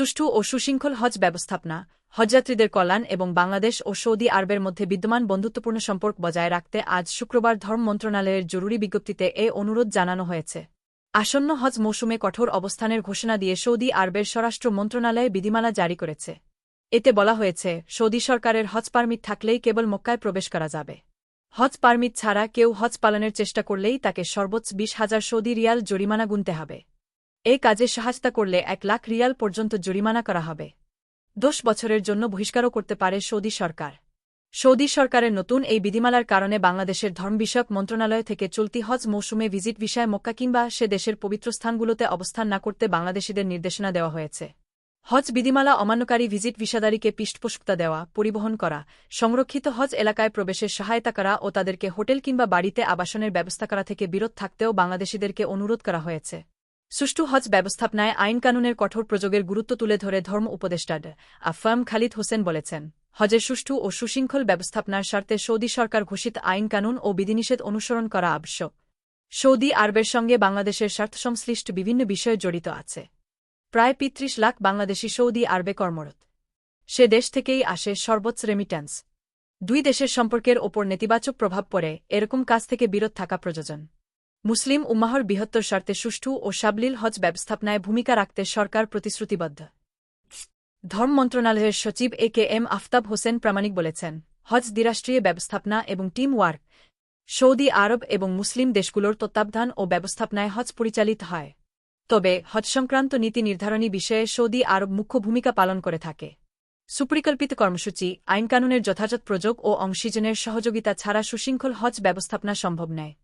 সুষ্ঠু ও সুশৃঙ্খল হজ ব্যবস্থাপনা, হজযাত্রীদের কল্যাণ এবং বাংলাদেশ ও সৌদি আরবের মধ্যে বিদ্যমান বন্ধুত্বপূর্ণ সম্পর্ক বজায় রাখতে আজ শুক্রবার ধর্ম মন্ত্রণালয়ের জরুরি বিজ্ঞপ্তিতে এ অনুরোধ জানানো হয়েছে। আসন্ন হজ মৌসুমে কঠোর অবস্থানের ঘোষণা দিয়ে সৌদি আরবের স্বরাষ্ট্র মন্ত্রণালয়ে বিধিমালা জারি করেছে। এতে বলা হয়েছে, সৌদি সরকারের হজ পারমিট থাকলেই কেবল মক্কায় প্রবেশ করা যাবে। হজ পারমিট ছাড়া কেউ হজ পালনের চেষ্টা করলেই তাকে সর্বোচ্চ বিশ হাজার সৌদি রিয়াল জরিমানা গুনতে হবে। এই কাজে সাহায্যতা করলে এক লাখ রিয়াল পর্যন্ত জরিমানা করা হবে। দশ বছরের জন্য বহিষ্কারও করতে পারে সৌদি সরকার। সৌদি সরকারের নতুন এই বিধিমালার কারণে বাংলাদেশের ধর্ম বিষয়ক মন্ত্রণালয় থেকে চলতি হজ মৌসুমে ভিজিট বিষয়ে মক্কা কিংবা সে দেশের পবিত্র স্থানগুলোতে অবস্থান না করতে বাংলাদেশিদের নির্দেশনা দেওয়া হয়েছে। হজ বিধিমালা অমান্যকারী ভিজিট ভিসাদারীকে পৃষ্ঠপোষকতা দেওয়া, পরিবহন করা, সংরক্ষিত হজ এলাকায় প্রবেশের সহায়তা করা ও তাদেরকে হোটেল কিংবা বাড়িতে আবাসনের ব্যবস্থা করা থেকে বিরত থাকতেও বাংলাদেশিদেরকে অনুরোধ করা হয়েছে। সুষ্ঠু হজ ব্যবস্থাপনায় আইনকানুনের কঠোর প্রযোগের গুরুত্ব তুলে ধরে ধর্ম উপদেষ্টা আফাম খালিদ হোসেন বলেছেন, হজের সুষ্ঠু ও সুশৃঙ্খল ব্যবস্থাপনার স্বার্থে সৌদি সরকার ঘোষিত আইনকানুন ও বিধিনিষেধ অনুসরণ করা আবশ্যক। সৌদি আরবের সঙ্গে বাংলাদেশের স্বার্থসংশ্লিষ্ট বিভিন্ন বিষয়ে জড়িত আছে। প্রায় পিত্রিশ লাখ বাংলাদেশি সৌদি আরবে কর্মরত। সে দেশ থেকেই আসে সর্বোচ্চ রেমিট্যান্স দুই দেশের সম্পর্কের ওপর নেতিবাচক প্রভাব পড়ে, এরকম কাজ থেকে বিরত থাকা প্রয়োজন। মুসলিম উম্মাহর বৃহত্তর স্বার্থে সুষ্ঠু ও সাবলীল হজ ব্যবস্থাপনায় ভূমিকা রাখতে সরকার প্রতিশ্রুতিবদ্ধ। ধর্ম মন্ত্রণালয়ের সচিব A K M Aftab Hossain Pramanik বলেছেন, হজ দ্বিরাষ্ট্রীয় ব্যবস্থাপনা এবং টিম ওয়ার্ক, সৌদি আরব এবং মুসলিম দেশগুলোর তত্ত্বাবধান ও ব্যবস্থাপনায় হজ পরিচালিত হয়। তবে হজ সংক্রান্ত নীতি নির্ধারণী বিষয়ে সৌদি আরব মুখ্য ভূমিকা পালন করে থাকে। সুপরিকল্পিত কর্মসূচি, আইনকানুনের যথাযথ প্রযোগ ও অংশীজনের সহযোগিতা ছাড়া সুশৃঙ্খল হজ ব্যবস্থাপনা সম্ভব নয়।